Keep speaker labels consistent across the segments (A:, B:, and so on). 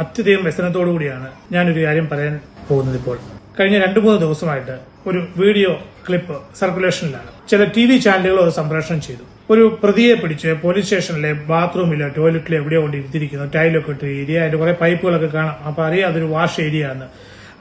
A: അത്യധികം വ്യസനത്തോടു കൂടിയാണ് ഞാനൊരു കാര്യം പറയാൻ പോകുന്നത് ഇപ്പോൾ കഴിഞ്ഞ രണ്ടു മൂന്ന് ദിവസമായിട്ട് ഒരു വീഡിയോ ക്ലിപ്പ് സർക്കുലേഷനിലാണ്. ചില ടി വി ചാനലുകൾ അത് സംപ്രേഷണം ചെയ്തു. ഒരു പ്രതിയെ പിടിച്ച് പോലീസ് സ്റ്റേഷനിലെ ബാത്റൂമിലോ ടോയ്ലറ്റിലോ എവിടെയോ കൊണ്ട് ഇരുത്തിയിരിക്കുന്നു ടൈലൊക്കെ ഇട്ട് ഏരിയ അതിന്റെ കുറെ പൈപ്പുകളൊക്കെ കാണാം. അപ്പൊ അറിയാം അതൊരു വാഷ് ഏരിയ ആണ്.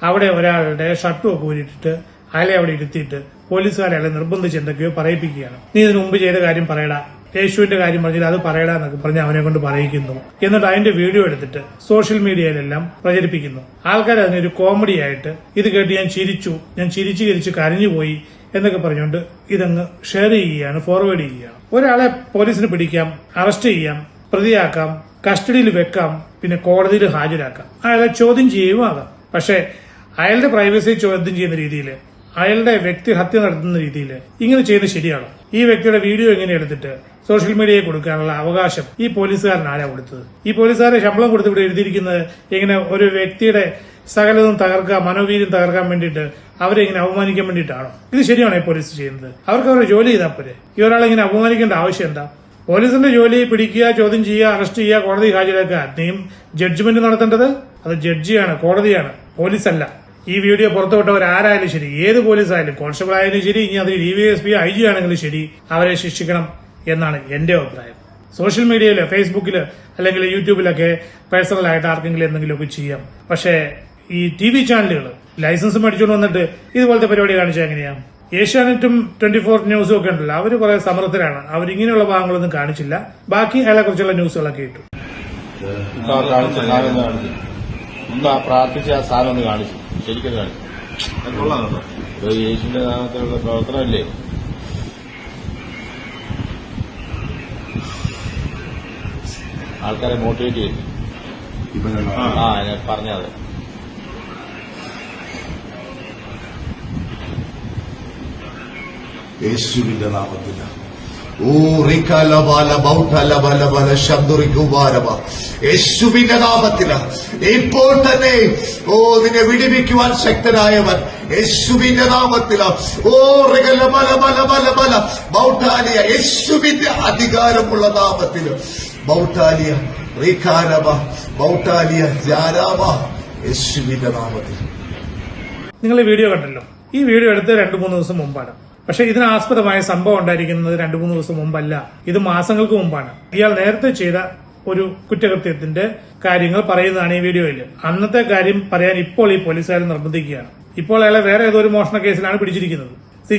A: അവിടെ ഒരാളുടെ ഷർട്ടും ഒക്കെ ഊരിട്ടിട്ട് അയാളെ അവിടെ ഇരുത്തിയിട്ട് പോലീസുകാരെ അയാളെ നിർബന്ധിച്ച് എന്തൊക്കെയോ പറയിപ്പിക്കുകയാണ്. നീ ഇതിനു മുമ്പ് ചെയ്ത കാര്യം പറയടാ. യേശുവിന്റെ കാര്യം പറഞ്ഞില്ല അത് പറയടാ എന്നൊക്കെ പറഞ്ഞ് അവനെ കൊണ്ട് പറയിക്കുന്നു. എന്നിട്ട് അതിന്റെ വീഡിയോ എടുത്തിട്ട് സോഷ്യൽ മീഡിയയിലെല്ലാം പ്രചരിപ്പിക്കുന്നു. ആൾക്കാർ അതിനൊരു കോമഡി ആയിട്ട് ഇത് കേട്ട് ഞാൻ ചിരിച്ചു ഞാൻ ചിരിച്ചു ചിരിച്ച് കരഞ്ഞുപോയി എന്നൊക്കെ പറഞ്ഞുകൊണ്ട് ഇതങ്ങ് ഷെയർ ചെയ്യുകയാണ് ഫോർവേഡ് ചെയ്യുകയാണ്. ഒരാളെ പോലീസിന് പിടിക്കാം അറസ്റ്റ് ചെയ്യാം പ്രതിയാക്കാം കസ്റ്റഡിയിൽ വെക്കാം പിന്നെ കോടതിയിൽ ഹാജരാക്കാം. അയാളെ ചോദ്യം ചെയ്യുകയും ആകാം പക്ഷേ അയാളുടെ പ്രൈവസി ചോദ്യം ചെയ്യുന്ന രീതിയിൽ അയാളുടെ വ്യക്തി ഹത്യ നടത്തുന്ന രീതിയിൽ ഇങ്ങനെ ചെയ്യുന്നത് ശരിയാണോ? ഈ വ്യക്തിയുടെ വീഡിയോ ഇങ്ങനെ എടുത്തിട്ട് സോഷ്യൽ മീഡിയയിൽ കൊടുക്കാനുള്ള അവകാശം ഈ പോലീസുകാരൻ ആരാ കൊടുത്തത്? ഈ പോലീസുകാരെ ശമ്പളം കൊടുത്ത് ഇവിടെ എഴുതിയിരിക്കുന്നത് ഇങ്ങനെ ഒരു വ്യക്തിയുടെ സകലതും തകർക്കാൻ മനോവീര്യം തകർക്കാൻ വേണ്ടിയിട്ട് അവരെ ഇങ്ങനെ അപമാനിക്കാൻ വേണ്ടിയിട്ടാണോ? ഇത് ശരിയാണോ ഈ പോലീസ് ചെയ്യുന്നത്? അവർക്ക് അവരുടെ ജോലി ചെയ്താൽ പോരെ? ഈ ഒരാളെ ഇങ്ങനെ അപമാനിക്കേണ്ട ആവശ്യം എന്താ? പോലീസിന്റെ ജോലി പിടിക്കുക ചോദ്യം ചെയ്യുക അറസ്റ്റ് ചെയ്യുക കോടതി ഹാജരാക്കുക അദ്ദേഹം ജഡ്ജ്മെന്റ് നടത്തേണ്ടത്? അത് ജഡ്ജിയാണ് കോടതിയാണ് പോലീസല്ല. ഈ വീഡിയോ പുറത്തുവിട്ടവർ ആരായാലും ശരി ഏത് പോലീസായാലും കോൺസ്റ്റബിൾ ആയാലും ശരി ഇനി അതിൽ D V S P I G ആണെങ്കിലും ശരി അവരെ ശിക്ഷിക്കണം. എന്നാണ് എന്റെ അഭിപ്രായം. സോഷ്യൽ മീഡിയയിൽ ഫേസ്ബുക്കിൽ അല്ലെങ്കിൽ യൂട്യൂബിലൊക്കെ പേഴ്സണലായിട്ട് ആർക്കെങ്കിലും എന്തെങ്കിലുമൊക്കെ ചെയ്യാം. പക്ഷേ ഈ ടി വി ചാനലുകൾ ലൈസൻസ് മേടിച്ചുകൊണ്ട് വന്നിട്ട് ഇതുപോലത്തെ പരിപാടി കാണിച്ചാൽ എങ്ങനെയാണ് ഏഷ്യാനെറ്റും ട്വന്റി ഫോർ ന്യൂസും ഒക്കെ ഉണ്ടല്ലോ അവർ കുറെ സമർത്ഥരാണ്. അവരിങ്ങനെയുള്ള ഭാഗങ്ങളൊന്നും കാണിച്ചില്ല. ബാക്കി അയാളെ കുറിച്ചുള്ള ന്യൂസുകളൊക്കെ ഇട്ടു.
B: ഒന്ന് പ്രാർത്ഥിച്ച ആ സാധനം ഒന്ന് കാണിച്ചു ശരിക്കും കാണിച്ചു യേശുവിന്റെ നാമത്തിലുള്ള പ്രവർത്തനമല്ലേ? ആൾക്കാരെ മോട്ടിവേറ്റ് ചെയ്തു ആ പറഞ്ഞത്
C: യേശുവിന്റെ ശബ്ദുറിക്കുമാരവ യേശുവിന്റെ നാമത്തിൽ ഇപ്പോൾ തന്നെ ഓ നിന്നെ വിടിവിക്കുവാൻ ശക്തനായവൻ യേശുവിന്റെ നാമത്തിൽ ഓ റികല ബല ബല ബല ബൗട്ടാലിയ യേശുവിന്റെ അധികാരമുള്ള നാമത്തിൽ ബൗട്ടാലിയ റീഖാനബ ബൗട്ടാലിയ ജാരാബ യേശുവിന്റെ നാമത്തിൽ.
A: നിങ്ങൾ ഈ വീഡിയോ കണ്ടല്ലോ. ഈ വീഡിയോ എടുത്ത് രണ്ടു മൂന്ന് ദിവസം മുമ്പാണ്. പക്ഷെ ഇതിനാസ്പദമായ സംഭവം ഉണ്ടായിരിക്കുന്നത് രണ്ടു മൂന്ന് ദിവസം മുമ്പല്ല. ഇത് മാസങ്ങൾക്ക് മുമ്പാണ്. ഇയാൾ നേരത്തെ ചെയ്ത ഒരു കുറ്റകൃത്യത്തിന്റെ കാര്യങ്ങൾ പറയുന്നതാണ് ഈ വീഡിയോയിൽ അന്നത്തെ കാര്യം പറയാൻ ഇപ്പോൾ ഈ പോലീസുകാരെ നിർബന്ധിക്കുകയാണ്. ഇപ്പോൾ അയാളെ വേറെ ഏതോ ഒരു മോഷണ കേസിലാണ് പിടിച്ചിരിക്കുന്നത്.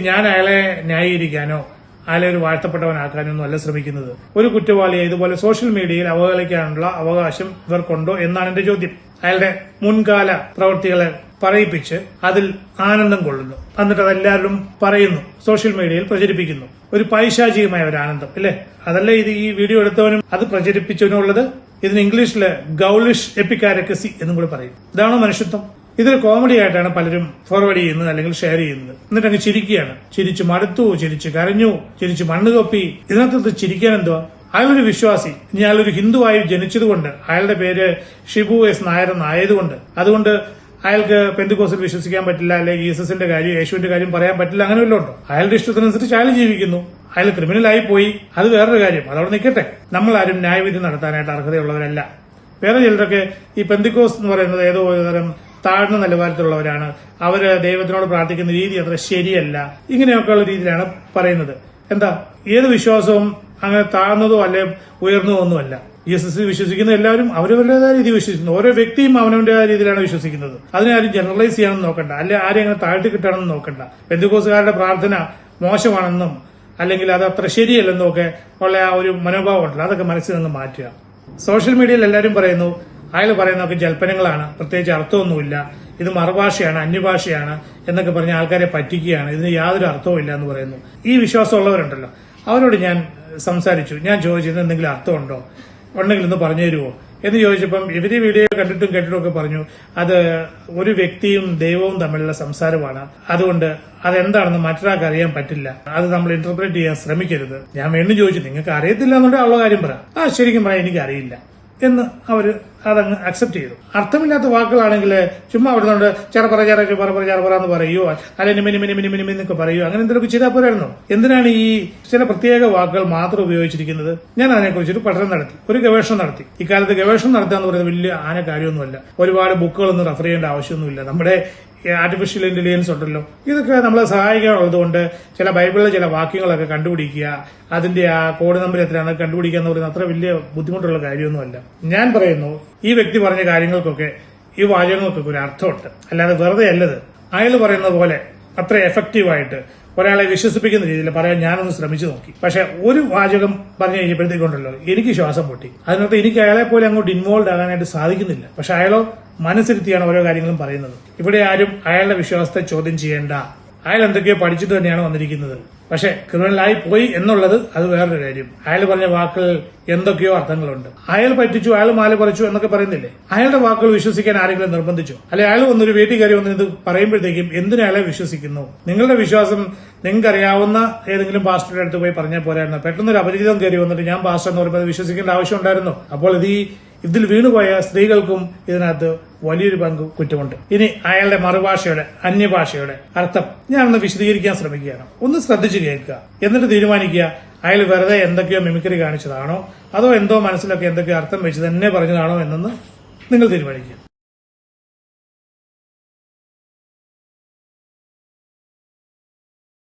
A: ഞാൻ അയാളെ ന്യായീകരിക്കാനോ അയാളെ ഒരു വാഴ്ത്തപ്പെട്ടവനാക്കാനൊന്നും അല്ല ശ്രമിക്കുന്നത്. ഒരു കുറ്റവാളിയെ ഇതുപോലെ സോഷ്യൽ മീഡിയയിൽ അവഹേളിക്കാനുള്ള അവകാശം ഇവർക്കുണ്ടോ എന്നാണ് എന്റെ ചോദ്യം. അയാളുടെ മുൻകാല പ്രവൃത്തികളെ പറയിപ്പിച്ച് അതിൽ ആനന്ദം കൊള്ളുന്നു. എന്നിട്ട് അതെല്ലാവരും പറയുന്നു സോഷ്യൽ മീഡിയയിൽ പ്രചരിപ്പിക്കുന്നു. ഒരു പൈശാചികമായ ഒരു ആനന്ദം അല്ലേ? അതല്ലേ ഇത് ഈ വീഡിയോ എടുത്തവനും അത് പ്രചരിപ്പിച്ചവനുള്ളത് ഇതിന് ഇംഗ്ലീഷിൽ ഗൗളിഷ് എപ്പിക്കാരക്കസി എന്നും കൂടി പറയും. ഇതാണോ മനുഷ്യത്വം? ഇതൊരു കോമഡി ആയിട്ടാണ് പലരും ഫോർവേഡ് ചെയ്യുന്നത് അല്ലെങ്കിൽ ഷെയർ ചെയ്യുന്നത്. എന്നിട്ട് അങ്ങ് ചിരിക്കുകയാണ്. ചിരിച്ചു മടുത്തു ചിരിച്ചു കരഞ്ഞു ചിരിച്ചു മണ്ണ് തൊപ്പി ഇതിനകത്ത് ചിരിക്കാൻ എന്തോ? അയാളൊരു വിശ്വാസി. ഇനി അയാളൊരു ഹിന്ദുവായി ജനിച്ചതുകൊണ്ട് അയാളുടെ പേര് ഷിബു എസ് നായർ എന്നായതുകൊണ്ട്. അതുകൊണ്ട് അയാൾക്ക് പെന്തുകോസിൽ വിശ്വസിക്കാൻ പറ്റില്ല അല്ലെങ്കിൽ ജീസസിന്റെ കാര്യം യേശുവിന്റെ കാര്യം പറയാൻ പറ്റില്ല അങ്ങനെ വല്ലതും ഉണ്ടോ? അയാളുടെ ഇഷ്ടത്തിനനുസരിച്ച് അയാൾ ജീവിക്കുന്നു. അയാൾ ക്രിമിനലായി പോയി. അത് വേറൊരു കാര്യം. അതവിടെ നിൽക്കട്ടെ. നമ്മൾ ആരും ന്യായവിധി നടത്താനായിട്ട് അർഹതയുള്ളവരല്ല. വേറെ ചിലരൊക്കെ ഈ പെന്തിക്കോസ് എന്ന് പറയുന്നത് ഏതോ തരം താഴ്ന്ന നിലവാരത്തിലുള്ളവരാണ്. അവർ ദൈവത്തിനോട് പ്രാർത്ഥിക്കുന്ന രീതി അത്ര ശരിയല്ല. ഇങ്ങനെയൊക്കെയുള്ള രീതിയിലാണ് പറയുന്നത്. എന്താ? ഏത് വിശ്വാസവും അങ്ങനെ താഴ്ന്നതോ അല്ലെ ഉയർന്നതോ ഒന്നുമല്ല. ജീസസിൽ വിശ്വസിക്കുന്ന എല്ലാവരും അവരവരുടേതായ രീതി വിശ്വസിക്കുന്നു. ഓരോ വ്യക്തിയും അവനവന്റേതായ രീതിയിലാണ് വിശ്വസിക്കുന്നത്. അതിനെ ആരും ജനറലൈസ് ചെയ്യണമെന്ന് നോക്കണ്ട. അല്ലെ ആരെയും അങ്ങനെ താഴ്ത്തി കിട്ടണമെന്ന് നോക്കണ്ട. ബന്ധുക്കോസുകാരുടെ പ്രാർത്ഥന മോശമാണെന്നും അല്ലെങ്കിൽ അത് അത്ര ശരിയല്ലെന്നും ഒക്കെ ഉള്ള ആ ഒരു മനോഭാവം ഉണ്ടല്ലോ. അതൊക്കെ മനസ്സിൽ നിന്ന് മാറ്റുക. സോഷ്യൽ മീഡിയയിൽ എല്ലാവരും പറയുന്നു അയാൾ പറയുന്നതൊക്കെ ജൽപ്പനങ്ങളാണ്. പ്രത്യേകിച്ച് അർത്ഥമൊന്നുമില്ല. ഇത് മറുഭാഷയാണ് അന്യഭാഷയാണ് എന്നൊക്കെ പറഞ്ഞ് ആൾക്കാരെ പറ്റിക്കുകയാണ്. ഇതിന് യാതൊരു അർത്ഥവും ഇല്ല എന്ന് പറയുന്നു. ഈ വിശ്വാസമുള്ളവരുണ്ടല്ലോ. അവരോട് ഞാൻ സംസാരിച്ചു. ഞാൻ ചോദിച്ചത് എന്തെങ്കിലും അർത്ഥമുണ്ടോ? ഉണ്ടെങ്കിൽ ഒന്ന് പറഞ്ഞു തരുമോ എന്ന് ചോദിച്ചപ്പം ഇവർ വീഡിയോ കണ്ടിട്ടും കേട്ടിട്ടും ഒക്കെ പറഞ്ഞു അത് ഒരു വ്യക്തിയും ദൈവവും തമ്മിലുള്ള സംസാരമാണ്. അതുകൊണ്ട് അതെന്താണെന്ന് മറ്റൊരാൾക്ക് അറിയാൻ പറ്റില്ല. അത് നമ്മൾ ഇന്റർപ്രറ്റ് ചെയ്യാൻ ശ്രമിക്കരുത്. ഞാൻ വീണ്ടും ചോദിച്ചു നിങ്ങൾക്ക് അറിയത്തില്ല ഉള്ള കാര്യം പറ. ആ ശരിക്കും പറയാം എനിക്ക് അറിയില്ല എന്ന് അവർ അതങ്ങ് അക്സെപ്റ്റ് ചെയ്തു. അർത്ഥമില്ലാത്ത വാക്കുകളാണെങ്കിൽ ചുമ്മാ അവിടെ നിന്നുകൊണ്ട് ചെറപ്പറ ചെറ പറ പറ ചെറപ്പറ എന്ന് പറയുയോ അല്ലെങ്കിൽ മിനി മിനി മിനി മിനി എന്നൊക്കെ പറയുമോ അങ്ങനെ എന്തെങ്കിലും ചെയ്താൽ പോരായിരുന്നു? എന്തിനാണ് ഈ ചില പ്രത്യേക വാക്കുകൾ മാത്രം ഉപയോഗിച്ചിരിക്കുന്നത്? ഞാൻ അതിനെക്കുറിച്ചൊരു പഠനം നടത്തി ഒരു ഗവേഷണം നടത്തി. ഇക്കാലത്ത് ഗവേഷണം നടത്തുക എന്ന് പറയുന്നത് വലിയ ആന കാര്യമൊന്നുമല്ല ഒരുപാട് ബുക്കുകളൊന്നും റെഫർ ചെയ്യേണ്ട ആവശ്യമൊന്നുമില്ല. നമ്മുടെ ആർട്ടിഫിഷ്യൽ ഇന്റലിജൻസ് ഉണ്ടല്ലോ. ഇതൊക്കെ നമ്മളെ സഹായിക്കാനുള്ളതുകൊണ്ട് ചില ബൈബിളിലെ ചില വാക്യങ്ങളൊക്കെ കണ്ടുപിടിക്കുക അതിന്റെ ആ കോഡ് നമ്പർ എത്രയാണ് കണ്ടുപിടിക്കുക എന്ന് പറയുന്നത് അത്ര വലിയ ബുദ്ധിമുട്ടുള്ള കാര്യമൊന്നുമല്ല. ഞാൻ പറയുന്നു ഈ വ്യക്തി പറഞ്ഞ കാര്യങ്ങൾക്കൊക്കെ ഈ വാചകങ്ങൾക്കൊക്കെ ഒരു അർത്ഥമുണ്ട്. അല്ലാതെ വെറുതെ അല്ലത്. അയാൾ പറയുന്ന പോലെ അത്ര എഫക്റ്റീവായിട്ട് ഒരാളെ വിശ്വസിപ്പിക്കുന്ന രീതിയിൽ പറയാൻ ഞാനൊന്ന് ശ്രമിച്ചു നോക്കി. പക്ഷെ ഒരു വാചകം പറഞ്ഞു കഴിഞ്ഞപ്പോഴത്തേക്കുണ്ടല്ലോ എനിക്ക് ശ്വാസം പൊട്ടി. അതിനകത്ത് എനിക്ക് അയാളെ പോലെ അങ്ങോട്ട് ഇൻവോൾവ് ആകാനായിട്ട് സാധിക്കുന്നില്ല. പക്ഷെ അയാളോ മനസ്സിരുത്തിയാണ് ഓരോ കാര്യങ്ങളും പറയുന്നത്. ഇവിടെ ആരും അയാളുടെ വിശ്വാസത്തെ ചോദ്യം ചെയ്യേണ്ട. അയാൾ എന്തൊക്കെയോ പഠിച്ചിട്ട് തന്നെയാണ് വന്നിരിക്കുന്നത്. പക്ഷെ ക്രിമിനലായി പോയി എന്നുള്ളത് അത് വേറൊരു കാര്യം. അയാൾ പറഞ്ഞ വാക്കുകൾ എന്തൊക്കെയോ അർത്ഥങ്ങളുണ്ട്. അയാൾ പറ്റിച്ചു അയാൾ മാല പറിച്ചു എന്നൊക്കെ പറയുന്നില്ലേ? അയാളുടെ വാക്കുകൾ വിശ്വസിക്കാൻ ആരെങ്കിലും നിർബന്ധിച്ചു? അല്ലെ അയാൾ വന്നൊരു വീട്ടിൽ കയറി വന്ന് ഇത് പറയുമ്പോഴത്തേക്കും എന്തിനു അയാളെ വിശ്വസിക്കുന്നു? നിങ്ങളുടെ വിശ്വാസം നിങ്ങൾക്ക് അറിയാവുന്ന ഏതെങ്കിലും പാസ്റ്ററുടെ അടുത്ത് പോയി പറഞ്ഞാൽ പോരായിരുന്നു. പെട്ടെന്ന് ഒരു അപരിചിതം കയറി വന്നിട്ട് ഞാൻ പാസ്റ്റർ എന്ന് പറയുമ്പോൾ വിശ്വസിക്കേണ്ട ആവശ്യം ഉണ്ടായിരുന്നു? അപ്പോൾ ഇത് ഈ ഇതിൽ വീണുപോയ സ്ത്രീകൾക്കും ഇതിനകത്ത് വലിയൊരു പങ്ക് കുറ്റമുണ്ട്. ഇനി അയാളുടെ മറുഭാഷയുടെ അന്യഭാഷയുടെ അർത്ഥം ഞാനൊന്ന് വിശദീകരിക്കാൻ ശ്രമിക്കുകയാണ്. ഒന്ന് ശ്രദ്ധിച്ചു കേൾക്കുക. എന്നിട്ട് തീരുമാനിക്കുക അയാൾ വെറുതെ എന്തൊക്കെയോ മിമിക്രി കാണിച്ചതാണോ? അതോ എന്തോ മനസ്സിലൊക്കെ എന്തൊക്കെയോ അർത്ഥം വെച്ച് തന്നെ പറഞ്ഞതാണോ എന്നൊന്ന് നിങ്ങൾ തീരുമാനിക്കുക.